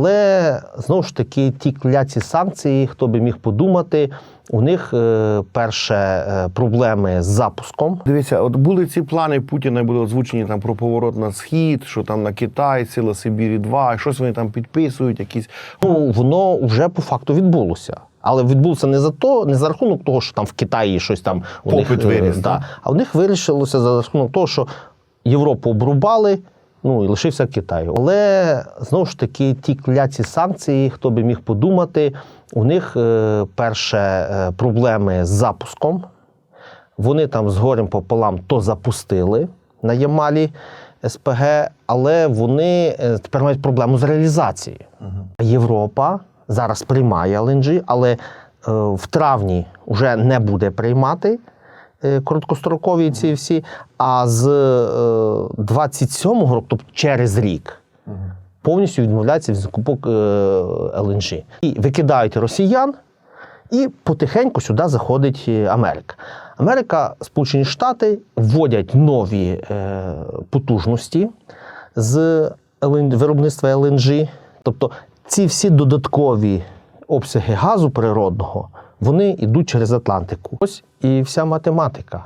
Але знову ж таки, ті кляці санкції, хто би міг подумати, у них е, перше е, проблеми з запуском. Дивіться, от були ці плани Путіна були озвучені там про поворот на схід, що там на Китай, сила Сибірі 2, щось вони там підписують, якісь Ну, воно вже по факту відбулося. Але відбулося не за то, не за рахунок того, що там в Китаї щось там у Попит них е, виріс, да. а у них вирішилося за рахунок того, що Європу обрубали. Ну і лишився Китай. Але знову ж таки, ті кляці санкції, хто би міг подумати, у них е, перше е, проблеми з запуском. Вони там з горем пополам то запустили на Ямалі СПГ, але вони е, тепер мають проблему з реалізацією. Європа зараз приймає ЛНЖ, але в травні вже не буде приймати короткострокові ці всі. А з е, 27-го року, тобто через рік, повністю відмовляється від закупок е, ЛНЖ. І викидають росіян, і потихеньку сюди заходить е, Америка. Америка, Сполучені Штати вводять нові е, потужності з виробництва ЛНЖ. Тобто ці всі додаткові обсяги газу природного вони йдуть через Атлантику. Ось і вся математика.